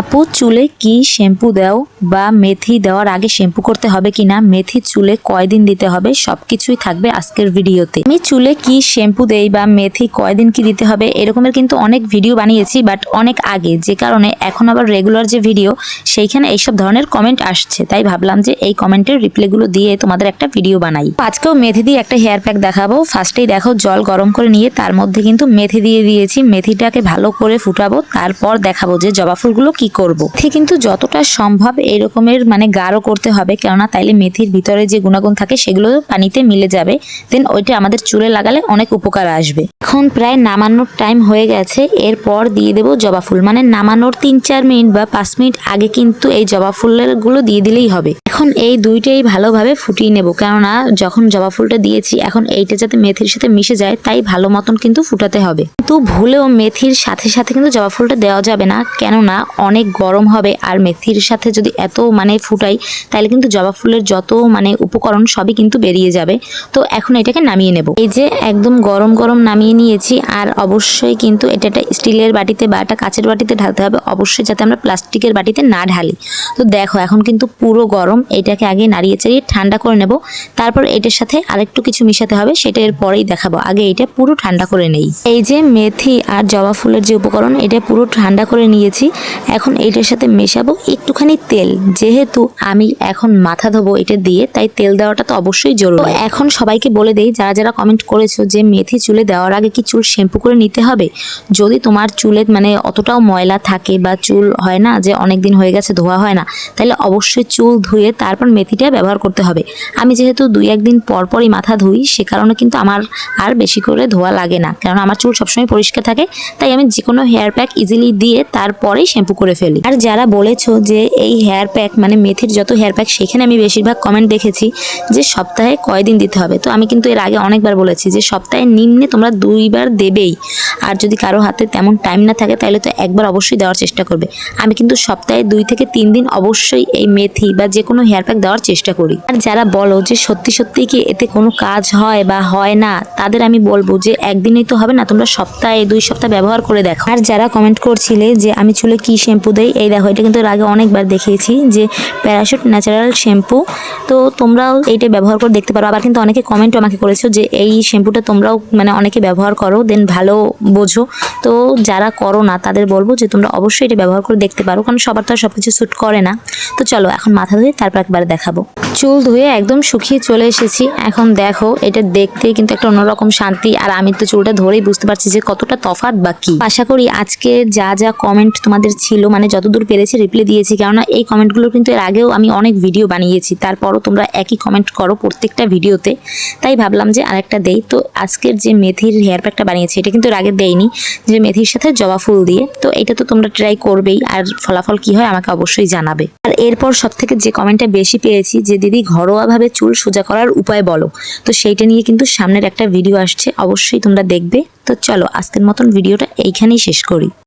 আপু, চুলে কি শ্যাম্পু দাও বা মেথি দেওয়ার আগে শ্যাম্পু করতে হবে কিনা? মেথি চুলে কয়দিন দিতে হবে? সবকিছুই থাকবে আজকের ভিডিওতে। আমি চুলে কি শ্যাম্পু দেই বা মেথি কয়দিন কি দিতে হবে এরকমের কিন্তু অনেক ভিডিও বানিয়েছি, বাট অনেক আগে। যে কারণে এখন আবার রেগুলার যে ভিডিও, সেইখানে এইসব ধরনের কমেন্ট আসছে। তাই ভাবলাম যে এই কমেন্টের রিপ্লাইগুলো দিয়ে তোমাদের একটা ভিডিও বানাই। আজকেও মেথি দিয়ে একটা হেয়ার প্যাক দেখাবো। ফার্স্টেই দেখো, জল গরম করে নিয়ে তার মধ্যে কিন্তু মেথি দিয়ে দিয়েছি। মেথিটাকে ভালো করে ফুটাবো, তারপর দেখাবো যে জবা ফুলগুলো কি করব। কিন্তু যতটা সম্ভব এরকমের মানে গাঢ় করতে হবে, কেননা তাইলে মেথির ভিতরে যে গুণাগুণ থাকে সেগুলো পানিতে মিলে যাবে। দেন ওইটা আমাদের চুলে লাগালে অনেক উপকার আসবে। এখন প্রায় নামানোর টাইম হয়ে গেছে, এরপর দিয়ে দেবো জবা ফুল। মানে নামানোর তিন চার মিনিট বা পাঁচ মিনিট আগে কিন্তু এই জবা ফুলেরগুলো দিয়ে দিলেই হবে। এখন এই দুইটাই ভালোভাবে ফুটিয়ে নেব। কেননা যখন জবা ফুলটা দিয়েছি, এখন এইটা যাতে মেথির সাথে মিশে যায়, তাই ভালো মতন কিন্তু ফুটাতে হবে। কিন্তু ভুলেও মেথির সাথে সাথে কিন্তু জবা ফুলটা দেওয়া যাবে না। কেননা অনেক গরম হবে আর মেথির সাথে যদি এত মানে ফুটাই, তাহলে কিন্তু জবা ফুলের যত মানে উপকরণ সবই কিন্তু বেরিয়ে যাবে। তো এখন এটাকে নামিয়ে নেব। এই যে একদম গরম গরম নামিয়ে নিয়েছি, আর অবশ্যই কিন্তু এটা একটা স্টিলের বাটিতে বা একটা কাচের বাটিতে ঢালতে হবে। অবশ্যই যাতে আমরা প্লাস্টিকের বাটিতে না ঢালি। তো দেখো, এখন কিন্তু পুরো গরম এটাকে আগে নাড়িয়ে চাড়িয়ে ঠান্ডা করে নেব। তারপর এটার সাথে আরেকটু কিছু মিশাতে হবে, সেটা এর পরেই দেখাবো। আগে এটা পুরো ঠান্ডা করে নেই। এই যে মেথি আর জবা ফুলের যে উপকরণ, এটা পুরো ঠান্ডা করে নিয়েছি। এখন এইটার সাথে মেশাবো একটুখানি তেল। যেহেতু আমি এখন মাথা ধোবো এটা দিয়ে, তাই তেল দেওয়াটা তো অবশ্যই জরুরি। এখন সবাইকে বলে দেই, যারা যারা কমেন্ট করেছ যে মেথি চুলে দেওয়ার আগে কি চুল শ্যাম্পু করে নিতে হবে? যদি তোমার চুলে মানে অতটাও ময়লা থাকে বা চুল হয় না যে অনেক দিন হয়ে গেছে ধোয়া হয় না, তাহলে অবশ্যই চুল ধুয়ে তারপর মেথিটা ব্যবহার করতে হবে। আমি যেহেতু দুই একদিন পর পরই মাথা ধুই, সে কারণে কিন্তু আমার আর বেশি করে ধোয়া লাগে না। কারণ আমার চুল সবসময় পরিষ্কার থাকে, তাই আমি যে কোনো হেয়ার প্যাক ইজিলি দিয়ে তারপরেই শ্যাম্পু করে ফেলি। আর যারা বলেছ যে এই হেয়ার প্যাক মানে মেথির যত হেয়ার প্যাক সেখানে আমি বেশিরভাগ কমেন্ট দেখেছি যে সপ্তাহে কয়দিন দিতে হবে। তো আমি কিন্তু এর আগে অনেকবার বলেছি যে সপ্তাহে নিম্নে তোমরা দুইবার দেবেই। আর যদি কারও হাতে তেমন টাইম না থাকে, তাহলে তো একবার অবশ্যই দেওয়ার চেষ্টা করবে। আমি কিন্তু সপ্তাহে দুই থেকে তিন দিন অবশ্যই এই মেথি বা যে কোনো হেয়ার প্যাক দেওয়ার চেষ্টা করি। আর যারা বলো যে সত্যি সত্যি কি এতে কোনো কাজ হয় বা হয় না, তাদের আমি বলব যে একদিনেই তো হবে না, তোমরা সপ্তাহে দুই সপ্তাহ ব্যবহার করে দেখো। আর যারা কমেন্ট করছিলে যে আমি চুলে কি শ্যাম্পু দেই, এই দেখো, এটা কিন্তু আগে অনেকবার দেখিয়েছি যে প্যারাশুট ন্যাচারাল শ্যাম্পু তো তোমরাও এইটা ব্যবহার করে দেখতে পারো। আবার কিন্তু অনেকে কমেন্টও আমাকে করেছ যে এই শ্যাম্পুটা তোমরাও মানে অনেকে ব্যবহার করো দেন ভালো বোঝো। তো যারা করো না, তাদের বলব যে তোমরা অবশ্যই এটা ব্যবহার করে দেখতে পারো, কারণ সবার তো আর সবকিছু স্যুট করে না। তো চলো, এখন মাথা ধুয়ে তারপর একবার দেখাবো। চুল ধুয়ে একদম শুকিয়ে চলে এসেছি। এখন দেখো, এটা দেখতে কিন্তু একটা অন্যরকম শান্তি, আর আমি তো চুলটা ধরেই বুঝতে পারছি যে কতটা তফাৎ বা কি। আশা করি আজকে যা যা কমেন্ট তোমাদের ছিল মানে যতদূর পেরেছি রিপ্লাই দিয়েছি, কেননা এই কমেন্টগুলো কিন্তু এর আগেও আমি অনেক ভিডিও বানিয়েছি, তারপরও তোমরা একই কমেন্ট করো প্রত্যেকটা ভিডিওতে তাই ভাবলাম যে আরেকটা দেই। তো আজকের যে মেথির হেয়ার প্যাকটা বানিয়েছি, এটা কিন্তু এর আগে দেইনি যে মেথির সাথে জবা ফুল দিয়ে। তো এটা তো তোমরা ট্রাই করবেই, আর ফলাফল কি হয় আমাকে অবশ্যই জানাবে। আর এরপর সব থেকে যে কমেন্টটা বেশি পেয়েছি যে, দিদি, ঘরোয়াভাবে চুল সোজা করার উপায় বলো। তো সেইটা নিয়ে কিন্তু সামনের একটা ভিডিও আসছে, অবশ্যই তোমরা দেখবে। তো চলো, আজকের মতন ভিডিওটা এইখানেই শেষ করি।